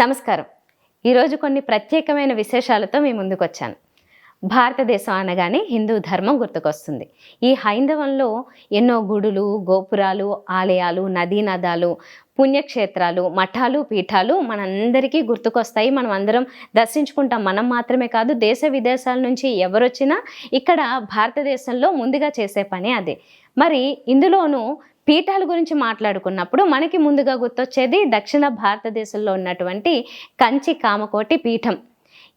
నమస్కారం. ఈరోజు కొన్ని ప్రత్యేకమైన విశేషాలతో మీ ముందుకు వచ్చాను భారతదేశం అనగానే హిందూ ధర్మం గుర్తుకొస్తుంది. ఈ హైందవంలో ఎన్నో గుడులు గోపురాలు ఆలయాలు నదీ నదాలు పుణ్యక్షేత్రాలు మఠాలు పీఠాలు మనందరికీ గుర్తుకొస్తాయి. మనం అందరం దర్శించుకుంటాం. మనం మాత్రమే కాదు దేశ విదేశాల నుంచి ఎవరొచ్చినా ఇక్కడ భారతదేశంలో ముందుగా చేసే పని అదే. మరి ఇందులోనూ పీఠాల గురించి మాట్లాడుకున్నప్పుడు మనకి ముందుగా గుర్తొచ్చేది దక్షిణ భారతదేశంలో ఉన్నటువంటి కంచి కామకోటి పీఠం.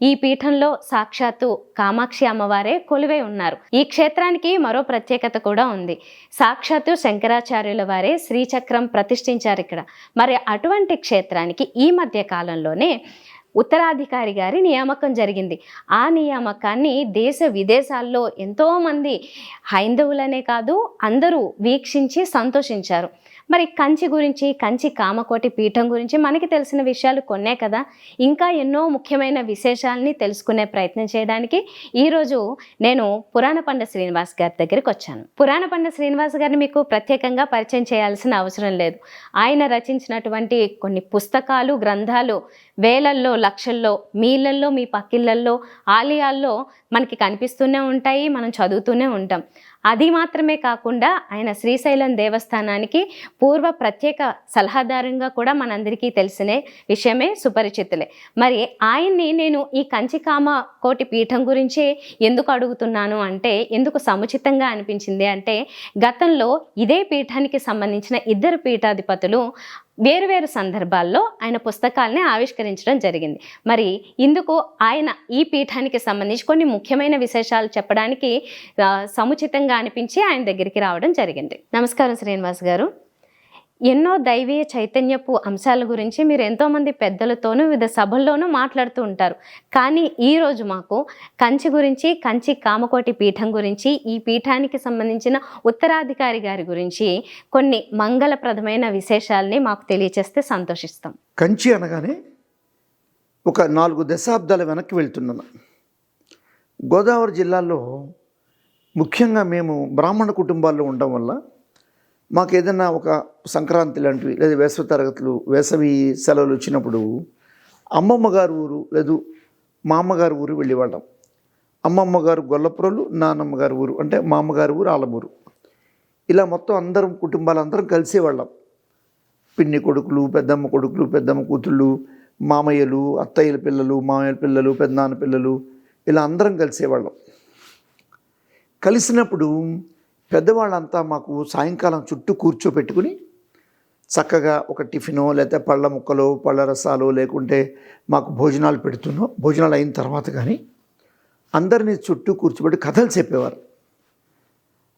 ఈ పీఠంలో సాక్షాత్తు కామాక్షి అమ్మవారే కొలువై ఉన్నారు. ఈ క్షేత్రానికి మరో ప్రత్యేకత కూడా ఉంది. సాక్షాత్తు శంకరాచార్యుల వారే శ్రీచక్రం ప్రతిష్ఠించారు ఇక్కడ. మరి అటువంటి క్షేత్రానికి ఈ మధ్య కాలంలోనే ఉత్తరాధికారి గారి నియామకం జరిగింది. ఆ నియామకాన్ని దేశ విదేశాల్లో ఎంతోమంది హైందవులనే కాదు అందరూ వీక్షించి సంతోషించారు. మరి కంచి గురించి కంచి కామకోటి పీఠం గురించి మనకి తెలిసిన విషయాలు కొన్నే కదా. ఇంకా ఎన్నో ముఖ్యమైన విశేషాలని తెలుసుకునే ప్రయత్నం చేయడానికి ఈరోజు నేను పురాణ పండ శ్రీనివాస్ గారి దగ్గరికి వచ్చాను. పురాణ పండ శ్రీనివాస్ గారిని మీకు ప్రత్యేకంగా పరిచయం చేయాల్సిన అవసరం లేదు. ఆయన రచించినటువంటి కొన్ని పుస్తకాలు గ్రంథాలు వేలల్లో లక్షల్లో మీళ్ళల్లో మీ పక్కిళ్ళల్లో ఆలయాల్లో మనకి కనిపిస్తూనే ఉంటాయి మనం చదువుతూనే ఉంటాం. అది మాత్రమే కాకుండా ఆయన శ్రీశైలం దేవస్థానానికి పూర్వ ప్రత్యేక సలహాదారుగా కూడా మనందరికీ తెలిసిన విషయమే సుపరిచితులే. మరి ఆయన్ని నేను ఈ కంచికామ కోటి పీఠం గురించి ఎందుకు అడుగుతున్నాను అంటే ఎందుకు సముచితంగా అనిపించింది అంటే గతంలో ఇదే పీఠానికి సంబంధించిన ఇద్దరు పీఠాధిపతులు వేరువేరు సందర్భాల్లో ఆయన పుస్తకాల్ని ఆవిష్కరించడం జరిగింది. మరి ఇందుకు ఆయన ఈ పీఠానికి సంబంధించి కొన్ని ముఖ్యమైన విశేషాలు చెప్పడానికి సముచితంగా అనిపించి ఆయన దగ్గరికి రావడం జరిగింది. నమస్కారం శ్రీనివాస్ గారు. ఎన్నో దైవీయ చైతన్యపు అంశాల గురించి మీరు ఎంతోమంది పెద్దలతోనూ వివిధ సభల్లోనూ మాట్లాడుతూ ఉంటారు. కానీ ఈరోజు మాకు కంచి గురించి కంచి కామకోటి పీఠం గురించి ఈ పీఠానికి సంబంధించిన ఉత్తరాధికారి గారి గురించి కొన్ని మంగళప్రదమైన విశేషాల్ని మాకు తెలియచేస్తే సంతోషిస్తాం. కంచి అనగానే ఒక నాలుగు దశాబ్దాల వెనక్కి వెళ్తున్నాను గోదావరి జిల్లాలో ముఖ్యంగా మేము బ్రాహ్మణ కుటుంబాల్లో ఉండడం వల్ల మాకు ఏదైనా ఒక సంక్రాంతి లాంటివి లేదా వేసవి తరగతులు వేసవి సెలవులు వచ్చినప్పుడు అమ్మమ్మ గారు ఊరు లేదు మా అమ్మగారు ఊరు వెళ్ళేవాళ్ళం. అమ్మమ్మ గారు గొల్లపురలు నాన్నమ్మ గారు ఊరు అంటే మా అమ్మగారు ఊరు ఆలమూరు. ఇలా మొత్తం అందరం కుటుంబాలందరం కలిసేవాళ్ళం. పిన్ని కొడుకులు పెద్దమ్మ కొడుకులు పెద్దమ్మ కూతుళ్ళు మామయ్యలు అత్తయ్యల పిల్లలు మామయ్యల పిల్లలు పెద్దనాన్న పిల్లలు ఇలా అందరం కలిసేవాళ్ళం. కలిసినప్పుడు పెద్దవాళ్ళంతా మాకు సాయంకాలం చుట్టూ కూర్చోపెట్టుకుని చక్కగా ఒక టిఫినో లేకపోతే పళ్ళ ముక్కలు పళ్ళ రసాలు లేకుంటే మాకు భోజనాలు పెడుతున్నో. భోజనాలు అయిన తర్వాత కానీ అందరినీ చుట్టూ కూర్చోబెట్టి కథలు చెప్పేవారు.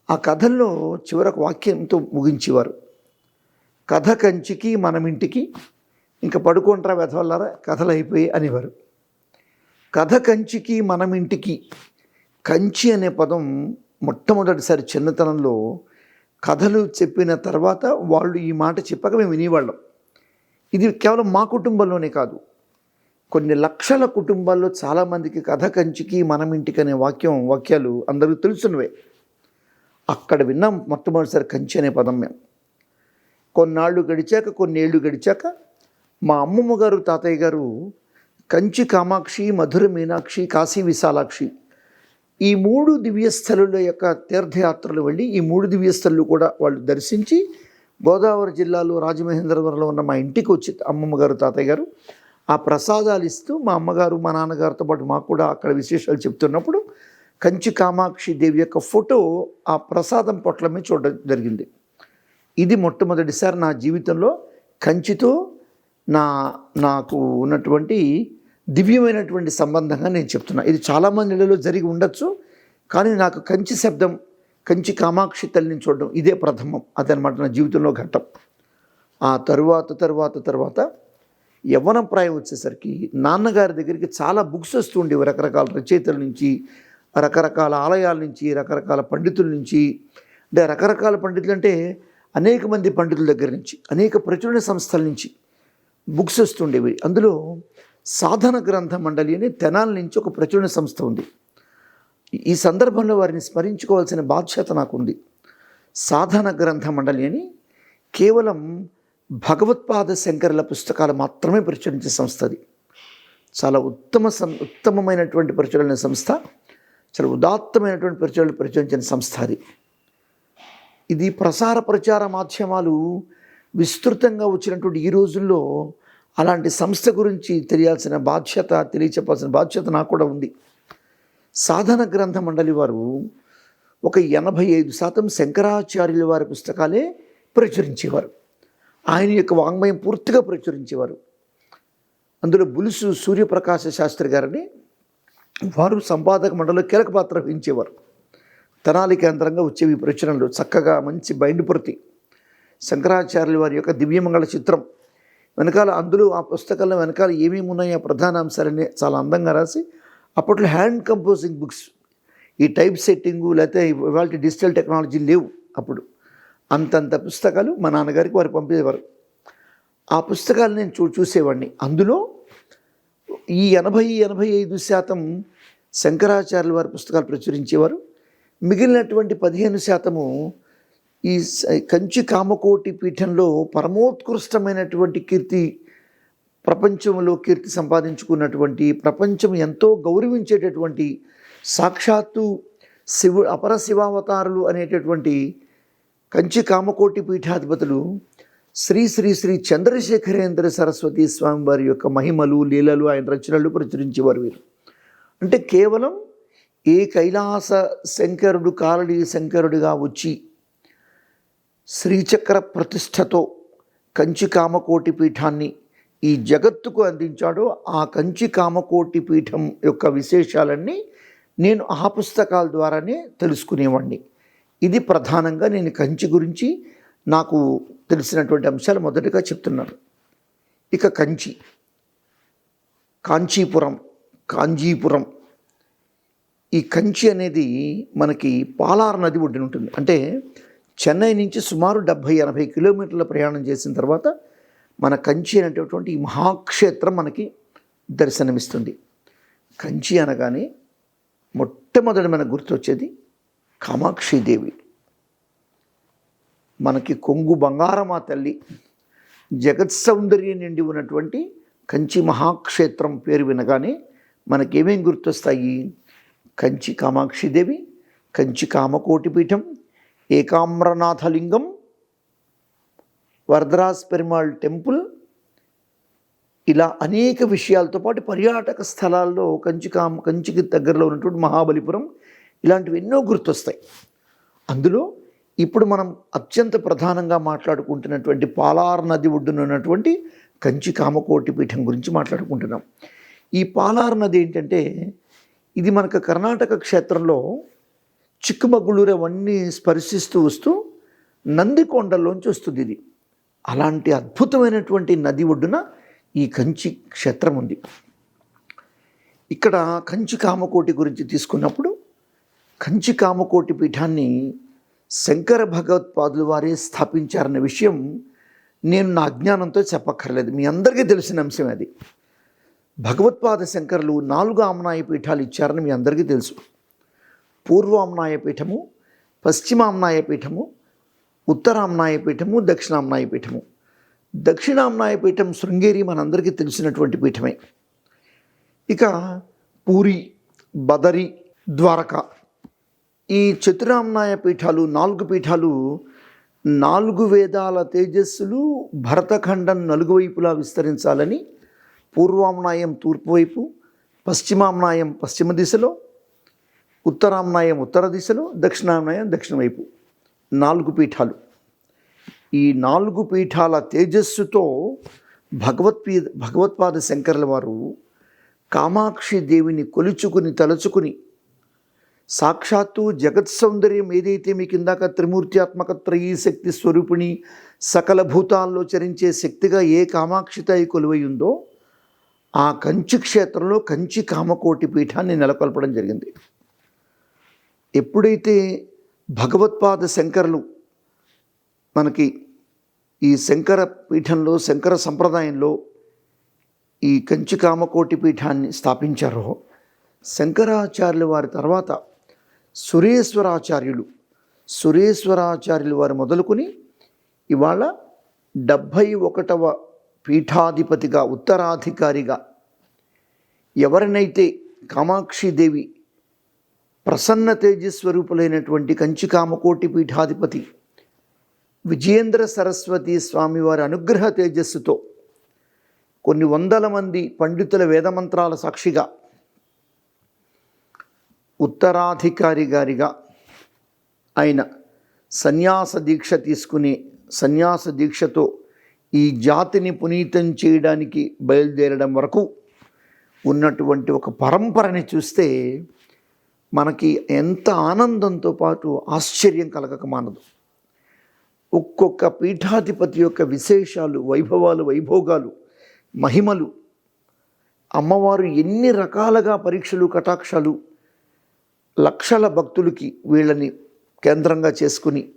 ఆ కథల్లో చివరకు వాక్యంతో ముగించేవారు. కథ కంచికి మనమింటికి ఇంకా పడుకుంటారా వెధవల్లారా? కథలు అయిపోయి అనేవారు. కథ కంచికి మనమింటికి కంచి అనే పదం మొట్టమొదటిసారి చిన్నతనంలో కథలు చెప్పిన తర్వాత వాళ్ళు ఈ మాట చెప్పక మేము వినేవాళ్ళం. ఇది కేవలం మా కుటుంబంలోనే కాదు. కొన్ని లక్షల కుటుంబాల్లో చాలామందికి కథ కంచికి మనం ఇంటికి అనే వాక్యం వాక్యాలు అందరికీ తెలుసున్నవే. అక్కడ విన్నాం మొట్టమొదటిసారి కంచి అనే పదం మేము. కొన్నాళ్ళు గడిచాక కొన్నేళ్ళు గడిచాక మా అమ్మమ్మ గారు తాతయ్య గారు కంచి కామాక్షి మధుర మీనాక్షి కాశీ విశాలాక్షి ఈ మూడు దివ్యస్థలుల యొక్క తీర్థయాత్రలు వెళ్ళి ఈ మూడు దివ్యస్థలు కూడా వాళ్ళు దర్శించి గోదావరి జిల్లాలో రాజమహేంద్రవరంలో ఉన్న మా ఇంటికి వచ్చి అమ్మమ్మ గారు తాతయ్య గారు ఆ ప్రసాదాలు ఇస్తూ మా అమ్మగారు మా నాన్నగారితో పాటు మాకు కూడా అక్కడ విశేషాలు చెప్తున్నప్పుడు కంచి కామాక్షి దేవి యొక్క ఫోటో ఆ ప్రసాదం పొట్ల మీద చూడడం జరిగింది. ఇది మొట్టమొదటిసారి నా జీవితంలో కంచితో నా నాకు ఉన్నటువంటి దివ్యమైనటువంటి సంబంధంగా నేను చెప్తున్నా. ఇది చాలామంది ఇళ్ళలో జరిగి ఉండొచ్చు కానీ నాకు కంచి శబ్దం కంచి కామాక్షి తల్లిని చూడడం ఇదే ప్రథమం. అదనమాట నా జీవితంలో ఘట్టం. ఆ తరువాత తరువాత తర్వాత యవ్వన ప్రాయం వచ్చేసరికి నాన్నగారి దగ్గరికి చాలా బుక్స్ వస్తూ ఉండేవి రకరకాల రచయితల నుంచి రకరకాల ఆలయాల నుంచి రకరకాల పండితుల నుంచి. అంటే రకరకాల పండితులు అంటే అనేక మంది పండితుల దగ్గర నుంచి అనేక ప్రచురణ సంస్థల నుంచి బుక్స్ వస్తుండేవి అందులో సాధన గ్రంథ మండలి అని తెనాల నుంచి ఒక ప్రచురణ సంస్థ ఉంది. ఈ సందర్భంలో వారిని స్మరించుకోవాల్సిన బాధ్యత నాకుంది. సాధన గ్రంథ మండలి అని కేవలం భగవత్పాద శంకరుల పుస్తకాలు మాత్రమే ప్రచురించే సంస్థ అది. చాలా ఉత్తమ సం ఉత్తమమైనటువంటి ప్రచురణ సంస్థ చాలా ఉదాత్తమైనటువంటి ప్రచురణ ప్రచురించిన సంస్థ అది. ఇది ప్రసార ప్రచార మాధ్యమాలు విస్తృతంగా వచ్చినటువంటి ఈ రోజుల్లో అలాంటి సంస్థ గురించి తెలియాల్సిన బాధ్యత తెలియచెప్పాల్సిన బాధ్యత నాకు కూడా ఉంది. సాధన గ్రంథ మండలి వారు ఒక ఎనభై ఐదు శాతం శంకరాచార్యుల వారి పుస్తకాలే ప్రచురించేవారు. ఆయన యొక్క వాంగ్మయం పూర్తిగా ప్రచురించేవారు. అందులో బులుసు సూర్యప్రకాశ శాస్త్రి గారిని వారు సంపాదక మండలిలో కీలక పాత్ర వహించేవారు. తనాలి కేంద్రంగా వచ్చేవి ప్రచురణలు చక్కగా మంచి బైండుపృతి శంకరాచార్యుల వారి యొక్క దివ్యమంగళ చిత్రం వెనకాల అందులో ఆ పుస్తకంలో వెనకాల ఏమేమి ఉన్నాయో ఆ ప్రధాన అంశాలని చాలా అందంగా రాసి అప్పట్లో హ్యాండ్ కంపోజింగ్ బుక్స్ ఈ టైప్ సెట్టింగు లేకపోతే ఇవాళ డిజిటల్ టెక్నాలజీ లేవు అప్పుడు. అంతంత పుస్తకాలు మా నాన్నగారికి వారు పంపేవారు. ఆ పుస్తకాలు నేను చూ చూసేవాడిని. అందులో ఈ ఎనభై ఎనభై ఐదు శాతం శంకరాచార్యుల వారి పుస్తకాలు ప్రచురించేవారు. మిగిలినటువంటి పదిహేను శాతము ఈ స- కంచి కామకోటి పీఠంలో పరమోత్కృష్టమైనటువంటి కీర్తి ప్రపంచంలో కీర్తి సంపాదించుకున్నటువంటి ప్రపంచం ఎంతో గౌరవించేటటువంటి సాక్షాత్తు శివు అపర శివావతారులు అనేటటువంటి కంచి కామకోటి పీఠాధిపతులు శ్రీ శ్రీ శ్రీ చంద్రశేఖరేంద్ర సరస్వతి స్వామి వారి యొక్క మహిమలు లీలలు ఆయన రచనలు ప్రచురించేవారు వీరు. అంటే కేవలం ఏ కైలాస శంకరుడు కాలడి శంకరుడిగా వచ్చి శ్రీచక్ర ప్రతిష్టతో కంచి కామకోటి పీఠాన్ని ఈ జగత్తుకు అందించాడో ఆ కంచి కామకోటి పీఠం యొక్క విశేషాలన్నీ నేను ఆ పుస్తకాల ద్వారానే తెలుసుకునేవాడిని ఇది ప్రధానంగా నేను కంచి గురించి నాకు తెలిసినటువంటి అంశాలు మొదటగా చెప్తున్నాను. ఇక కంచి. కాంచీపురం కాంజీపురం. ఈ కంచి అనేది మనకి పాలార్ నది ఒడ్డున ఉంటుంది. అంటే చెన్నై నుంచి సుమారు డెబ్భై ఎనభై కిలోమీటర్ల ప్రయాణం చేసిన తర్వాత మన కంచి అనేటటువంటి ఈ మహాక్షేత్రం మనకి దర్శనమిస్తుంది. కంచి అనగానే మొట్టమొదటి మనకు గుర్తొచ్చేది కామాక్షిదేవి మనకి కొంగు బంగారమా తల్లి జగత్ సౌందర్యం నిండి ఉన్నటువంటి కంచి మహాక్షేత్రం పేరు వినగానే మనకేమేం గుర్తొస్తాయి? కంచి కామాక్షిదేవి కంచి కామకోటి పీఠం ఏకామ్రనాథలింగం వరదరాజ్ పెరుమాళ్ టెంపుల్ ఇలా అనేక విషయాలతో పాటు పర్యాటక స్థలాల్లో కంచికామ కంచికి దగ్గరలో ఉన్నటువంటి మహాబలిపురం ఇలాంటివి ఎన్నో గుర్తొస్తాయి. అందులో ఇప్పుడు మనం అత్యంత ప్రధానంగా మాట్లాడుకుంటున్నటువంటి పాలార్ నది ఒడ్డున ఉన్నటువంటి కంచి కామకోటి పీఠం గురించి మాట్లాడుకుంటున్నాం. ఈ పాలార్ నది ఏంటంటే ఇది మనకు కర్ణాటక క్షేత్రంలో చిక్కుమగళూరు అవన్నీ స్పర్శిస్తూ వస్తూ నందికొండలోంచి వస్తుంది ఇది. అలాంటి అద్భుతమైనటువంటి నది ఒడ్డున ఈ కంచి క్షేత్రం ఉంది. ఇక్కడ కంచి కామకోటి గురించి తీసుకున్నప్పుడు కంచి కామకోటి పీఠాన్ని శంకర భగవత్పాదుల వారే స్థాపించారన్న విషయం నేను నా అజ్ఞానంతో చెప్పక్కర్లేదు. మీ అందరికీ తెలిసిన అంశం అది. భగవత్పాద శంకరులు నాలుగు ఆమ్నాయ పీఠాలు ఇచ్చారని మీ అందరికీ తెలుసు. పూర్వామ్నాయ పీఠము పశ్చిమామ్నాయ పీఠము ఉత్తరామ్నాయ పీఠము దక్షిణామ్నాయ పీఠము దక్షిణామ్నాయ పీఠం శృంగేరి మనందరికీ తెలిసినటువంటి పీఠమే. ఇక పూరి బదరి ద్వారక. ఈ చతురామ్నాయ పీఠాలు నాలుగు పీఠాలు నాలుగు వేదాల తేజస్సులు భరతఖండం నలుగు వైపులా విస్తరించాలని పూర్వామ్నాయం తూర్పు వైపు పశ్చిమామ్నాయం పశ్చిమ దిశలో ఉత్తరామ్నాయం ఉత్తర దిశలో దక్షిణామ్నాయం దక్షిణ వైపు. నాలుగు పీఠాలు. ఈ నాలుగు పీఠాల తేజస్సుతో భగవత్పీ భగవత్పాద శంకరుల వారు కామాక్షి దేవిని కొలుచుకుని తలుచుకుని సాక్షాత్తు జగత్ సౌందర్యం ఏదైతే మీకు ఇందాక త్రిమూర్త్యాత్మక త్రయీ శక్తి స్వరూపిణి సకల భూతాల్లో చరించే శక్తిగా ఏ కామాక్షితాయి కొలువై ఉందో ఆ కంచి క్షేత్రంలో కంచి కామకోటి పీఠాన్ని నెలకొల్పడం జరిగింది. ఎప్పుడైతే భగవత్పాద శంకరులు మనకి ఈ శంకర పీఠంలో శంకర సంప్రదాయంలో ఈ కంచి కామకోటి పీఠాన్ని స్థాపించారో శంకరాచార్యులు వారి తర్వాత సురేశ్వరాచార్యులు సురేశ్వరాచార్యులు వారు మొదలుకొని ఇవాళ డెబ్భై ఒకటవ పీఠాధిపతిగా ఉత్తరాధికారిగా ఎవరినైతే కామాక్షిదేవి ప్రసన్న తేజస్వరూపులైనటువంటి కంచి కామకోటి పీఠాధిపతి విజయేంద్ర సరస్వతి స్వామివారి అనుగ్రహ తేజస్సుతో కొన్ని వందల మంది పండితుల వేదమంత్రాల సాక్షిగా ఉత్తరాధికారి గారిగా ఆయన సన్యాస దీక్ష తీసుకుని సన్యాస దీక్షతో ఈ జాతిని పునీతం చేయడానికి బయలుదేరడం వరకు ఉన్నటువంటి ఒక పరంపరని చూస్తే మనకి ఎంత ఆనందంతో పాటు ఆశ్చర్యం కలగక మానదు. ఒక్కొక్క పీఠాధిపతి యొక్క విశేషాలు వైభవాలు వైభోగాలు మహిమలు అమ్మవారు ఎన్ని రకాలుగా పరీక్షలు కటాక్షాలు లక్షల భక్తులకి వీళ్ళని కేంద్రంగా చేసుకుని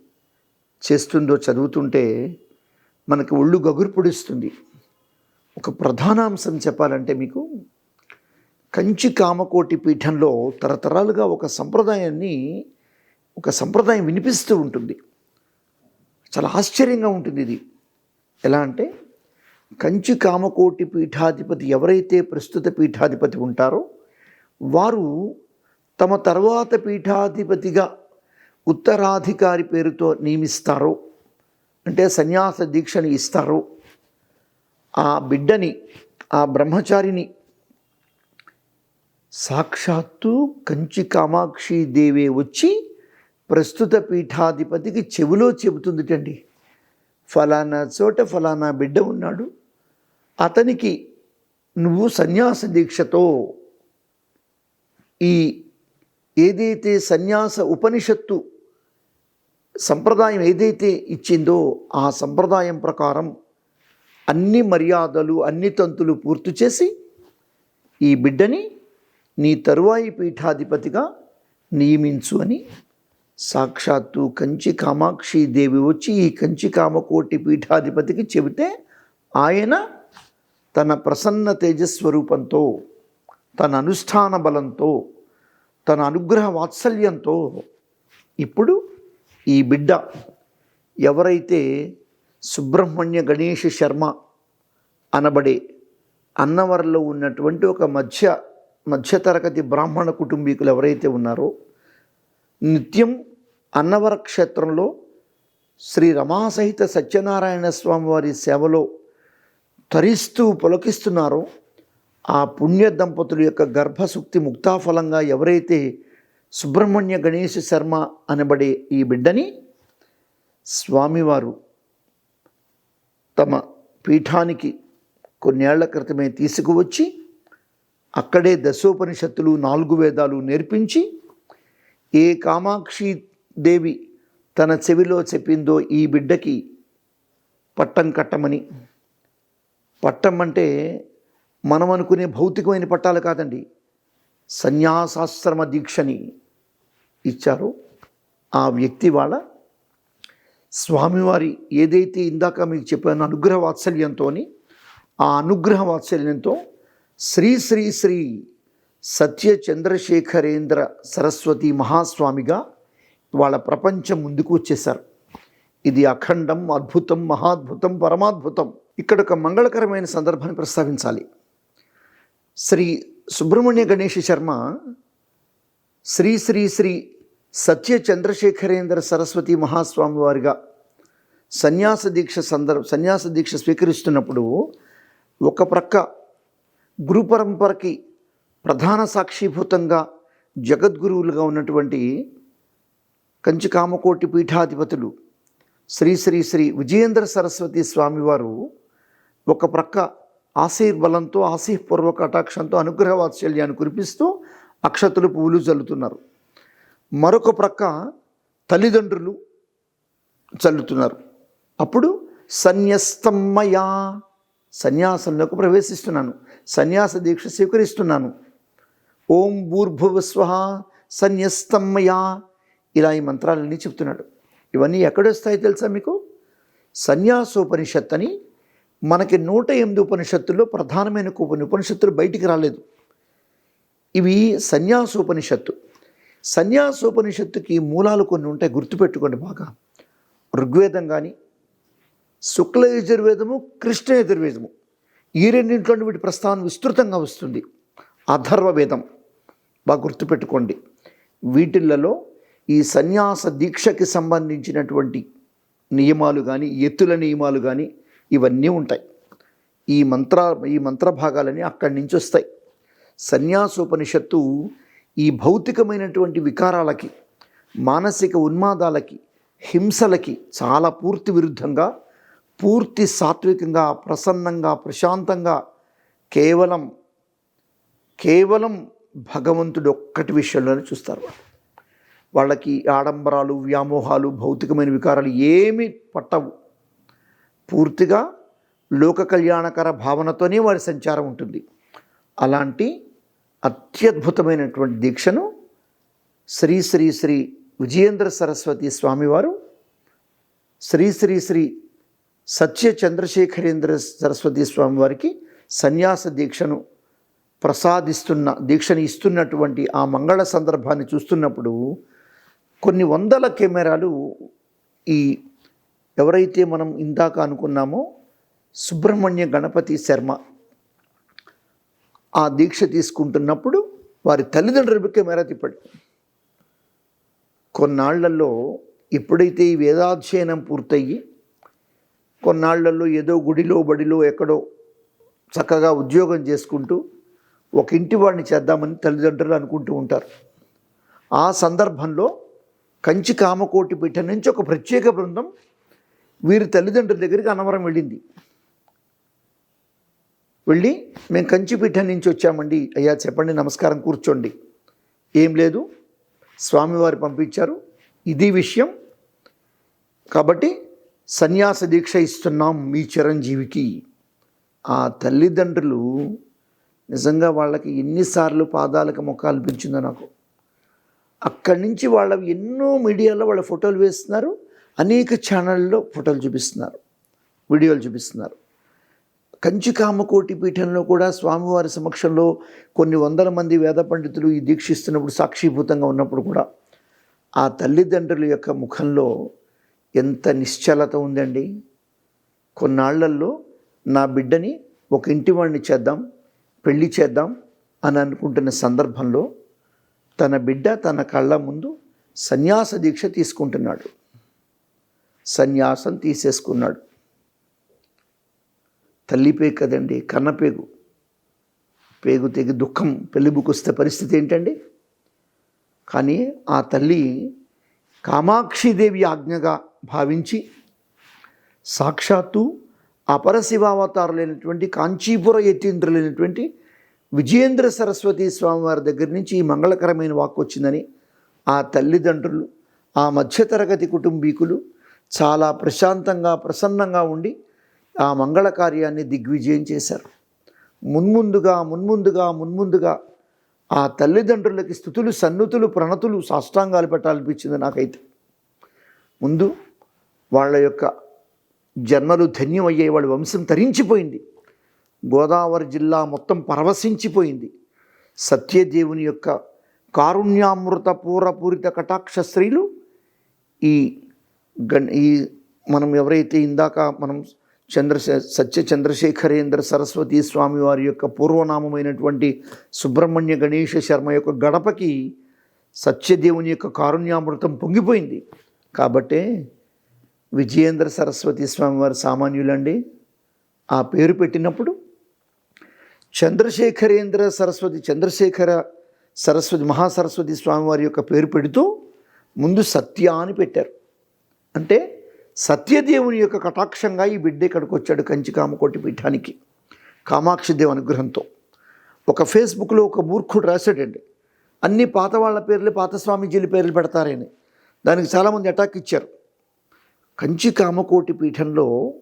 చేస్తుందో చదువుతుంటే మనకి ఒళ్ళు గగురు పొడిస్తుంది. ఒక ప్రధాన అంశం చెప్పాలంటే మీకు కంచి కామకోటి పీఠంలో తరతరాలుగా ఒక సంప్రదాయాన్ని ఒక సంప్రదాయం వినిపిస్తూ ఉంటుంది. చాలా ఆశ్చర్యంగా ఉంటుంది ఇది. ఎలా అంటే కంచి కామకోటి పీఠాధిపతి ఎవరైతే ప్రస్తుత పీఠాధిపతి ఉంటారో వారు తమ తర్వాత పీఠాధిపతిగా ఉత్తరాధికారి పేరుతో నియమిస్తారో అంటే సన్యాస దీక్షని ఇస్తారో ఆ బిడ్డని ఆ బ్రహ్మచారిని సాక్షాత్తు కంచి కామాక్షి దేవే వచ్చి ప్రస్తుత పీఠాధిపతికి చెవిలో చెబుతుందిటండి. ఫలానా చోట ఫలానా బిడ్డ ఉన్నాడు. అతనికి నువ్వు సన్యాస దీక్షతో ఈ ఏదైతే సన్యాస ఉపనిషత్తు సంప్రదాయం ఏదైతే ఇచ్చిందో ఆ సంప్రదాయం ప్రకారం అన్ని మర్యాదలు అన్ని తంతులు పూర్తి చేసి ఈ బిడ్డని నీ తరువాయి పీఠాధిపతిగా నియమించు అని సాక్షాత్తు కంచి కామాక్షి దేవి వచ్చి ఈ కంచి కామకోటి పీఠాధిపతికి చెబితే ఆయన తన ప్రసన్న తేజస్వరూపంతో తన అనుష్ఠాన బలంతో తన అనుగ్రహ వాత్సల్యంతో ఇప్పుడు ఈ బిడ్డ ఎవరైతే సుబ్రహ్మణ్య గణేష్ శర్మ అనబడే అన్నవరంలో ఉన్నటువంటి ఒక మధ్య మధ్యతరగతి బ్రాహ్మణ కుటుంబీకులు ఎవరైతే ఉన్నారో నిత్యం అన్నవర క్షేత్రంలో శ్రీ రమాసహిత సత్యనారాయణ స్వామి వారి సేవలో తరిస్తూ పులకిస్తున్నారో. ఆ పుణ్య దంపతుల యొక్క గర్భసుక్తి ముక్తాఫలంగా ఎవరైతే సుబ్రహ్మణ్య గణేష్ శర్మ అనబడే ఈ బిడ్డని స్వామివారు తమ పీఠానికి కొన్నేళ్ళ క్రితమే తీసుకువచ్చి అక్కడే దశోపనిషత్తులు నాలుగు వేదాలు నేర్పించి ఏ కామాక్షి దేవి తన చెవిలో చెప్పిందో ఈ బిడ్డకి పట్టం కట్టమని. పట్టం అంటే మనం అనుకునే భౌతికమైన పట్టాలు కాదండి. సన్యాసాశ్రమ దీక్షని ఇచ్చారో ఆ వ్యక్తి వాళ్ళ స్వామివారి ఏదైతే ఇందాక మీకు చెప్పాను అనుగ్రహ వాత్సల్యంతో ఆ అనుగ్రహ వాత్సల్యంతో శ్రీ శ్రీ శ్రీ సత్య చంద్రశేఖరేంద్ర సరస్వతి మహాస్వామిగా వాళ్ళ ప్రపంచం ముందుకు వచ్చేసారు ఇది అఖండం అద్భుతం మహాద్భుతం పరమాద్భుతం. ఇక్కడ ఒక మంగళకరమైన సందర్భాన్ని ప్రస్తావించాలి. శ్రీ సుబ్రహ్మణ్య గణేష్ శర్మ శ్రీ శ్రీ శ్రీ సత్య చంద్రశేఖరేంద్ర సరస్వతి మహాస్వామి వారిగా సన్యాస దీక్ష సందర్భ సన్యాస దీక్ష స్వీకరిస్తున్నప్పుడు ఒక ప్రక్క గురు పరంపరకి ప్రధాన సాక్షిభూతంగా జగద్గురువులుగా ఉన్నటువంటి కంచి కామకోటి పీఠాధిపతులు శ్రీ శ్రీ శ్రీ విజయేంద్ర సరస్వతి స్వామివారు ఒక ప్రక్క ఆశీర్బలంతో ఆశీపూర్వక కటాక్షంతో అనుగ్రహ వాత్సల్యాన్ని కురిపిస్తూ అక్షతలు పువ్వులు చల్లుతున్నారు మరొక ప్రక్క తల్లిదండ్రులు చల్లుతున్నారు అప్పుడు సన్యస్తమ్మయా సన్యాసంలోకి ప్రవేశిస్తున్నాను. సన్యాస దీక్ష స్వీకరిస్తున్నాను. ఓం భూర్భువస్వ సన్యస్తమ్మయా ఇలా ఈ మంత్రాలన్నీ చెప్తున్నాడు. ఇవన్నీ ఎక్కడొస్తాయి తెలుసా మీకు? సన్యాసోపనిషత్ అని మనకి నూట ఎనిమిది ఉపనిషత్తుల్లో ప్రధానమైన కొన్ని ఉపనిషత్తులు బయటికి రాలేదు. ఇవి సన్యాసోపనిషత్తు. సన్యాసోపనిషత్తుకి మూలాలు కొన్ని ఉంటాయి గుర్తుపెట్టుకోండి బాగా. ఋగ్వేదం కానీ శుక్ల యజుర్వేదము కృష్ణ యజుర్వేదము. ఈ రెండింటిలో వీటి ప్రస్థానం విస్తృతంగా వస్తుంది. అథర్వ వేదం బాగా గుర్తుపెట్టుకోండి. వీటిల్లలో ఈ సన్యాస దీక్షకి సంబంధించినటువంటి నియమాలు కానీ ఎత్తుల నియమాలు కానీ ఇవన్నీ ఉంటాయి. ఈ మంత్ర ఈ మంత్ర భాగాలని అక్కడి నుంచి వస్తాయి. సన్యాసోపనిషత్తు ఈ భౌతికమైనటువంటి వికారాలకి మానసిక ఉన్మాదాలకి హింసలకి చాలా పూర్తి విరుద్ధంగా పూర్తి సాత్వికంగా ప్రసన్నంగా ప్రశాంతంగా కేవలం కేవలం భగవంతుడు ఒక్కటి విషయంలోనే చూస్తారు వాళ్ళకి ఆడంబరాలు వ్యామోహాలు భౌతికమైన వికారాలు ఏమి పట్టవు. పూర్తిగా లోక కళ్యాణకర భావనతోనే వారి సంచారం ఉంటుంది. అలాంటి అత్యద్భుతమైనటువంటి దీక్షను శ్రీ శ్రీ శ్రీ విజయేంద్ర సరస్వతి స్వామివారు శ్రీ శ్రీ శ్రీ సత్య చంద్రశేఖరేంద్ర సరస్వతి స్వామివారికి సన్యాస దీక్షను ప్రసాదిస్తున్న దీక్షని ఇస్తున్నటువంటి ఆ మంగళ సందర్భాన్ని చూస్తున్నప్పుడు కొన్ని వందల కెమెరాలు ఈ ఎవరైతే మనం ఇందాక అనుకున్నామో సుబ్రహ్మణ్య గణపతి శర్మ ఆ దీక్ష తీసుకుంటున్నప్పుడు వారి తల్లిదండ్రులు కెమెరా తిప్పాడు. కొన్నాళ్ళలో ఎప్పుడైతే ఈ వేదాధ్యయనం పూర్తయ్యి కొన్నాళ్ళలో ఏదో గుడిలో బడిలో ఎక్కడో చక్కగా ఉద్యోగం చేసుకుంటూ ఒక ఇంటి వాడిని చేద్దామని తల్లిదండ్రులు అనుకుంటూ ఉంటారు. ఆ సందర్భంలో కంచి కామకోటి పీఠం నుంచి ఒక ప్రత్యేక బృందం వీరి తల్లిదండ్రుల దగ్గరికి అనవరం వెళ్ళింది. వెళ్ళి మేము కంచిపీఠం నుంచి వచ్చామండి. అయ్యా చెప్పండి నమస్కారం కూర్చోండి. ఏం లేదు. స్వామివారు పంపించారు. ఇది విషయం. కాబట్టి సన్యాస దీక్ష ఇస్తున్నాం మీ చిరంజీవికి. ఆ తల్లిదండ్రులు నిజంగా వాళ్ళకి ఎన్నిసార్లు పాదాలకు ముఖాలు పెంచిందో నాకు. అక్కడి నుంచి వాళ్ళ ఎన్నో మీడియాలో వాళ్ళ ఫోటోలు వేస్తున్నారు అనేక ఛానళ్ళలో ఫోటోలు చూపిస్తున్నారు వీడియోలు చూపిస్తున్నారు. కంచికామకోటి పీఠంలో కూడా స్వామివారి సమక్షంలో కొన్ని వందల మంది వేద పండితులు ఈ దీక్షిస్తున్నప్పుడు సాక్షిభూతంగా ఉన్నప్పుడు కూడా ఆ తల్లిదండ్రుల యొక్క ముఖంలో ఎంత నిశ్చలత ఉందండి. కొన్నాళ్ళల్లో నా బిడ్డని ఒక ఇంటి వాడిని చేద్దాం పెళ్ళి చేద్దాం అని అనుకుంటున్న సందర్భంలో తన బిడ్డ తన కళ్ళ ముందు సన్యాస దీక్ష తీసుకుంటున్నాడు. సన్యాసం తీసేసుకున్నాడు. తల్లి పేగు కదండి కన్న పేగు. పేగు తెగి దుఃఖం పెళ్ళిబుకొస్తే పరిస్థితి ఏంటండి? కానీ ఆ తల్లి కామాక్షిదేవి ఆజ్ఞగా భావించి సాక్షాత్తు అపరశివావతారులైనటువంటి కాంచీపుర యతీంద్రులైనటువంటి విజయేంద్ర సరస్వతి స్వామివారి దగ్గర నుంచి ఈ మంగళకరమైన వాక్కు వచ్చిందని ఆ తల్లిదండ్రులు ఆ మధ్యతరగతి కుటుంబీకులు చాలా ప్రశాంతంగా ప్రసన్నంగా ఉండి ఆ మంగళ కార్యాన్ని దిగ్విజయం చేశారు. మున్ముందుగా మున్ముందుగా మున్ముందుగా ఆ తల్లిదండ్రులకి స్థుతులు సన్నుతులు ప్రణతులు సాష్టాంగాలు పెట్టాలనిపించింది నాకైతే. ముందు వాళ్ళ యొక్క జన్మలు ధన్యమయ్యాయి వాళ్ళ వంశం తరించిపోయింది. గోదావరి జిల్లా మొత్తం పరవశించిపోయింది. సత్యదేవుని యొక్క కారుణ్యామృత పూరపూరిత కటాక్ష స్త్రీలు ఈ గ ఈ మనం ఎవరైతే ఇందాక మనం చంద్రశే సత్య చంద్రశేఖరేంద్ర సరస్వతి స్వామి వారి యొక్క పూర్వనామమైనటువంటి సుబ్రహ్మణ్య గణేష శర్మ యొక్క గడపకి సత్యదేవుని యొక్క కారుణ్యామృతం పొంగిపోయింది. కాబట్టే విజయేంద్ర సరస్వతి స్వామి వారు సామాన్యులండి. ఆ పేరు పెట్టినప్పుడు చంద్రశేఖరేంద్ర సరస్వతి చంద్రశేఖర సరస్వతి మహాసరస్వతి స్వామివారి యొక్క పేరు పెడుతూ ముందు సత్య అని పెట్టారు. అంటే సత్యదేవుని యొక్క కటాక్షంగా ఈ బిడ్డ ఇక్కడికి వచ్చాడు కంచి కామకోటి పీఠానికి కామాక్షిదేవు అనుగ్రహంతో. ఒక ఫేస్బుక్లో ఒక మూర్ఖుడు రాశాడండి అన్ని పాత వాళ్ళ పేర్లు పాత స్వామీజీల పేర్లు పెడతారని. దానికి చాలామంది అటాక్ ఇచ్చారు. కంచి కామకోటి పీఠంలో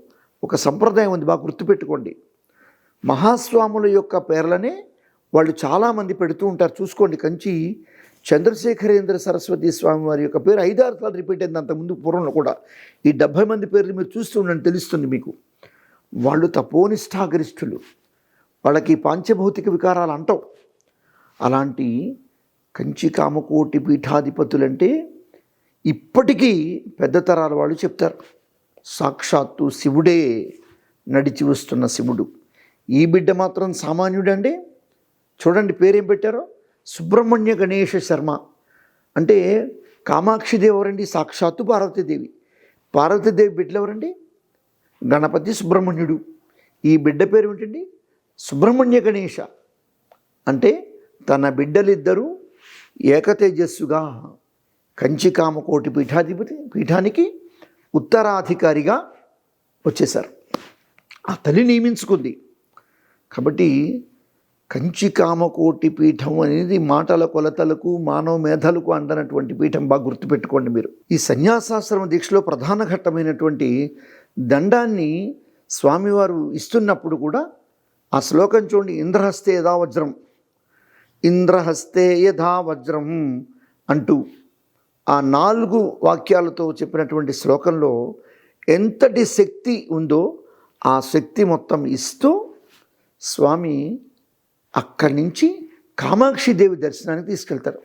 ఒక సంప్రదాయం ఉంది బాగా గుర్తుపెట్టుకోండి. మహాస్వాముల యొక్క పేర్లనే వాళ్ళు చాలామంది పెడుతూ ఉంటారు. చూసుకోండి కంచి చంద్రశేఖరేంద్ర సరస్వతి స్వామి వారి యొక్క పేరు ఐదారు సార్లు రిపీట్ అయింది అంతకుముందు పూర్వంలో కూడా. ఈ డెబ్భై మంది పేర్లు మీరు చూస్తూ ఉండండి తెలుస్తుంది మీకు. వాళ్ళు తపోనిష్టాగరిష్ఠులు వాళ్ళకి పాంచభౌతిక వికారాలు అంటావు అలాంటి కంచి కామకోటి పీఠాధిపతులంటే ఇప్పటికీ పెద్ద తరాల వాళ్ళు చెప్తారు. సాక్షాత్తు శివుడే నడిచి వస్తున్న శివుడు. ఈ బిడ్డ మాత్రం సామాన్యుడండి. చూడండి పేరేం పెట్టారో? సుబ్రహ్మణ్య గణేష శర్మ. అంటే కామాక్షిదేవి ఎవరండి సాక్షాత్తు పార్వతీదేవి. పార్వతీదేవి బిడ్డలు ఎవరండి గణపతి సుబ్రహ్మణ్యుడు. ఈ బిడ్డ పేరు ఏంటండి సుబ్రహ్మణ్య గణేష అంటే తన బిడ్డలిద్దరూ ఏకతేజస్సుగా కంచికామకోటి పీఠాధిపతి పీఠానికి ఉత్తరాధికారిగా వచ్చేశారు. ఆ తల్లి నియమించుకుంది. కాబట్టి కంచికామకోటి పీఠం అనేది మాటల కొలతలకు మానవ మేధలకు అందనటువంటి పీఠం. బాగా గుర్తుపెట్టుకోండి మీరు. ఈ సన్యాసాశ్రమ దీక్షలో ప్రధాన ఘట్టమైనటువంటి దండాన్ని స్వామివారు ఇస్తున్నప్పుడు కూడా ఆ శ్లోకం చూడండి. ఇంద్రహస్తే యథా వజ్రం. ఇంద్రహస్తే యథా వజ్రం అంటూ ఆ నాలుగు వాక్యాలతో చెప్పినటువంటి శ్లోకంలో ఎంతటి శక్తి ఉందో ఆ శక్తి మొత్తం ఇస్తూ స్వామి అక్కడి నుంచి కామాక్షిదేవి దర్శనానికి తీసుకెళ్తారు.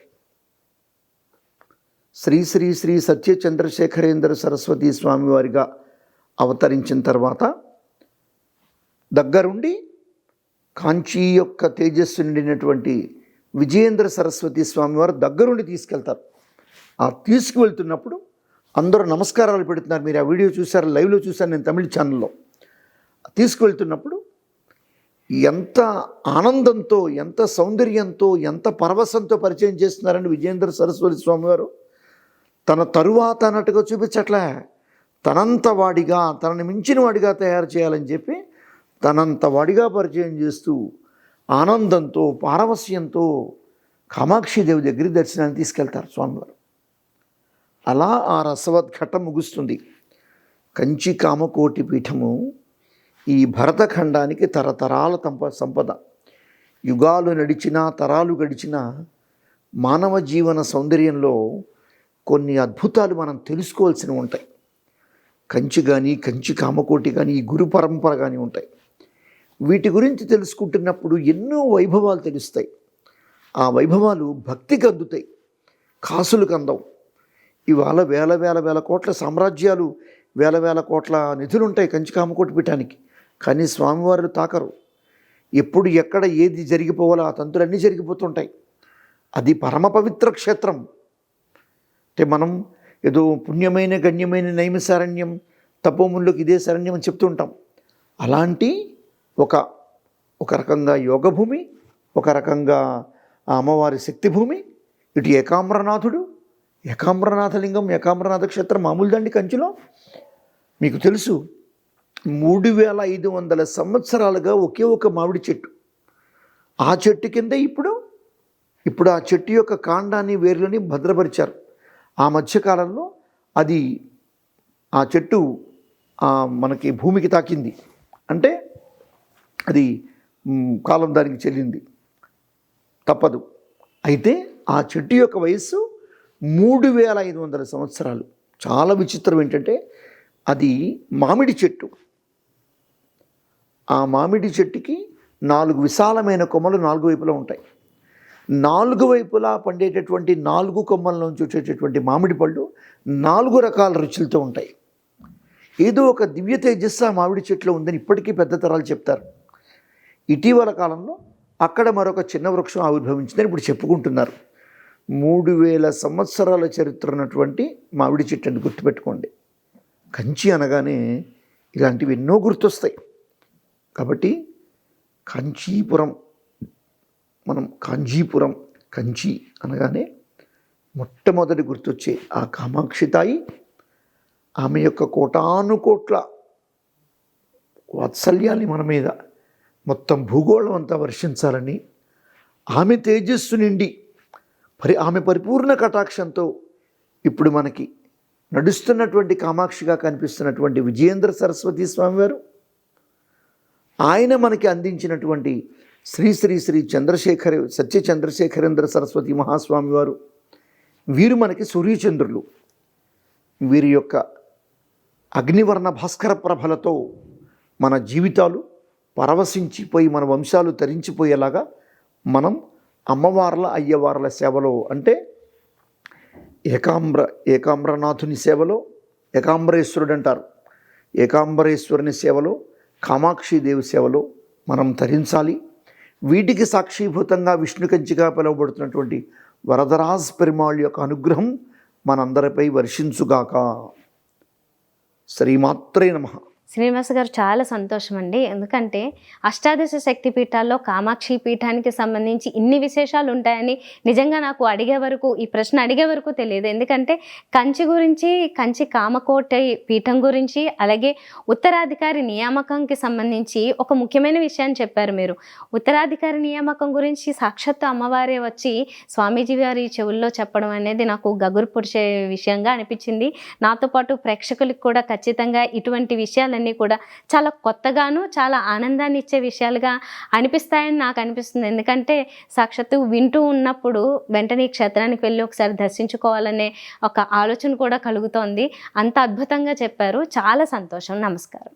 శ్రీ శ్రీ శ్రీ సత్య చంద్రశేఖరేంద్ర సరస్వతి స్వామివారిగా అవతరించిన తర్వాత దగ్గరుండి కాంచీ యొక్క తేజస్సు నిండినటువంటి విజయేంద్ర సరస్వతి స్వామివారు దగ్గరుండి తీసుకెళ్తారు. ఆ తీసుకువెళ్తున్నప్పుడు అందరూ నమస్కారాలు పెడుతున్నారు. మీరు ఆ వీడియో చూశారు? లైవ్లో చూశాను నేను తమిళ ఛానల్లో. తీసుకువెళ్తున్నప్పుడు ఎంత ఆనందంతో ఎంత సౌందర్యంతో ఎంత పరవశంతో పరిచయం చేస్తున్నారని విజయేంద్ర సరస్వతి స్వామివారు తన తరువాత అన్నట్టుగా చూపించట్లే. తనంత వాడిగా తనని మించిన వాడిగా తయారు చేయాలని చెప్పి తనంత వాడిగా పరిచయం చేస్తూ ఆనందంతో పారవస్యంతో కామాక్షిదేవి దగ్గర దర్శనానికి తీసుకెళ్తారు స్వామివారు అలా ఆ రసవద్ఘట ముగుస్తుంది. కంచి కామకోటి పీఠము ఈ భరతఖండానికి తరతరాల తంప సంపద. యుగాలు నడిచినా తరాలు గడిచినా మానవ జీవన సౌందర్యంలో కొన్ని అద్భుతాలు మనం తెలుసుకోవాల్సినవి ఉంటాయి. కంచి కానీ కంచి కామకోటి కానీ ఈ గురు పరంపర కానీ ఉంటాయి. వీటి గురించి తెలుసుకుంటున్నప్పుడు ఎన్నో వైభవాలు తెలుస్తాయి. ఆ వైభవాలు భక్తికి అందుతాయి. కాసులకు అందవు ఇవాళ వేల వేల వేల కోట్ల సామ్రాజ్యాలు వేల వేల కోట్ల నిధులు ఉంటాయి కంచి కామకోటి పీఠానికి. కానీ స్వామివారు తాకరు. ఎప్పుడు ఎక్కడ ఏది జరిగిపోవాలో ఆ తంతులన్నీ జరిగిపోతుంటాయి. అది పరమ పవిత్ర క్షేత్రం. అంటే మనం ఏదో పుణ్యమైన గణ్యమైన నైమిసారణ్యం తపోముల్లోకి ఇదే శరణ్యం అని చెప్తుంటాం. అలాంటి ఒక ఒక రకంగా యోగ భూమి ఒక రకంగా అమ్మవారి శక్తి భూమి ఇటు ఏకామ్రనాథుడు ఏకామ్రనాథలింగం ఏకామ్రనాథ క్షేత్రం మామూలుదండి కంచిలో. మీకు తెలుసు మూడు వేల ఐదు వందల సంవత్సరాలుగా ఒకే ఒక మామిడి చెట్టు. ఆ చెట్టు కింద ఇప్పుడు ఇప్పుడు ఆ చెట్టు యొక్క కాండాన్ని వేర్లని భద్రపరిచారు. ఆ మధ్యకాలంలో అది ఆ చెట్టు ఆ, మనకి భూమికి తాకింది. అంటే అది కాలం దానికి చెల్లింది. తప్పదు. అయితే ఆ చెట్టు యొక్క వయస్సు మూడు వేల ఐదు వందల సంవత్సరాలు. చాలా విచిత్రం ఏంటంటే అది మామిడి చెట్టు. ఆ మామిడి చెట్టుకి నాలుగు విశాలమైన కొమ్మలు నాలుగు వైపులా ఉంటాయి. నాలుగు వైపులా పండేటటువంటి నాలుగు కొమ్మల నుంచి వచ్చేటటువంటి మామిడి పళ్ళు నాలుగు రకాల రుచులతో ఉంటాయి. ఏదో ఒక దివ్య తేజస్సు ఆ మామిడి చెట్లో ఉందని ఇప్పటికీ పెద్ద తరాలు చెప్తారు. ఇటీవల కాలంలో అక్కడ మరొక చిన్న వృక్షం ఆవిర్భవించిందని ఇప్పుడు చెప్పుకుంటున్నారు. మూడు వేల సంవత్సరాల చరిత్ర ఉన్నటువంటి మామిడి చెట్టు అని గుర్తుపెట్టుకోండి. కంచి అనగానే ఇలాంటివి ఎన్నో గుర్తొస్తాయి. కాబట్టి కాంచీపురం మనం కాంజీపురం కంచి అనగానే మొట్టమొదటి గుర్తొచ్చే ఆ కామాక్షి తాయి. ఆమె యొక్క కోటాను కోట్ల వాత్సల్యాన్ని మన మీద మొత్తం భూగోళం అంతా వర్షించాలని ఆమె తేజస్సు నిండి పరి ఆమె పరిపూర్ణ కటాక్షంతో ఇప్పుడు మనకి నడుస్తున్నటువంటి కామాక్షిగా కనిపిస్తున్నటువంటి విజయేంద్ర సరస్వతి స్వామివారు ఆయన మనకి అందించినటువంటి శ్రీ శ్రీ శ్రీ చంద్రశేఖర సత్య చంద్రశేఖరేంద్ర సరస్వతి మహాస్వామి వారు. వీరు మనకి సూర్యచంద్రులు. వీరి యొక్క అగ్నివర్ణ భాస్కర ప్రభలతో మన జీవితాలు పరవశించిపోయి మన వంశాలు తరించిపోయేలాగా మనం అమ్మవార్ల అయ్యవార్ల సేవలో అంటే ఏకాంబ్ర ఏకాంబ్రనాథుని సేవలో ఏకాంబరేశ్వరుడు అంటారు ఏకాంబరేశ్వరుని సేవలో కామాక్షి దేవి సేవలో మనం తరించాలి. వీటికి సాక్షీభూతంగా విష్ణు కంచిగా పిలువబడుతున్నటువంటి వరదరాజ్ పెరుమాళ్ యొక్క అనుగ్రహం మనందరిపై వర్షించుగాక. శ్రీమాత్రే నమః. శ్రీనివాస గారు చాలా సంతోషం అండి ఎందుకంటే అష్టాదశ శక్తి పీఠాల్లో కామాక్షి పీఠానికి సంబంధించి ఇన్ని విశేషాలు ఉంటాయని నిజంగా నాకు అడిగే వరకు ఈ ప్రశ్న అడిగే వరకు తెలియదు. ఎందుకంటే కంచి గురించి కంచి కామకోట పీఠం గురించి అలాగే ఉత్తరాధికారి నియామకంకి సంబంధించి ఒక ముఖ్యమైన విషయాన్ని చెప్పారు మీరు. ఉత్తరాధికారి నియామకం గురించి సాక్షాత్తు అమ్మవారే వచ్చి స్వామీజీ గారి చెవుల్లో చెప్పడం అనేది నాకు గగురు పొడిచే విషయంగా అనిపించింది. నాతో పాటు ప్రేక్షకులకు కూడా ఖచ్చితంగా ఇటువంటి విషయాలు విషయాలన్నీ కూడా చాలా కొత్తగాను చాలా ఆనందాన్ని ఇచ్చే విషయాలుగా అనిపిస్తాయని నాకు అనిపిస్తుంది. ఎందుకంటే సాక్షాత్తు వింటూ ఉన్నప్పుడు వెంటనే ఈ క్షేత్రానికి వెళ్ళి ఒకసారి దర్శించుకోవాలనే ఒక ఆలోచన కూడా కలుగుతోంది. అంత అద్భుతంగా చెప్పారు. చాలా సంతోషం. నమస్కారం.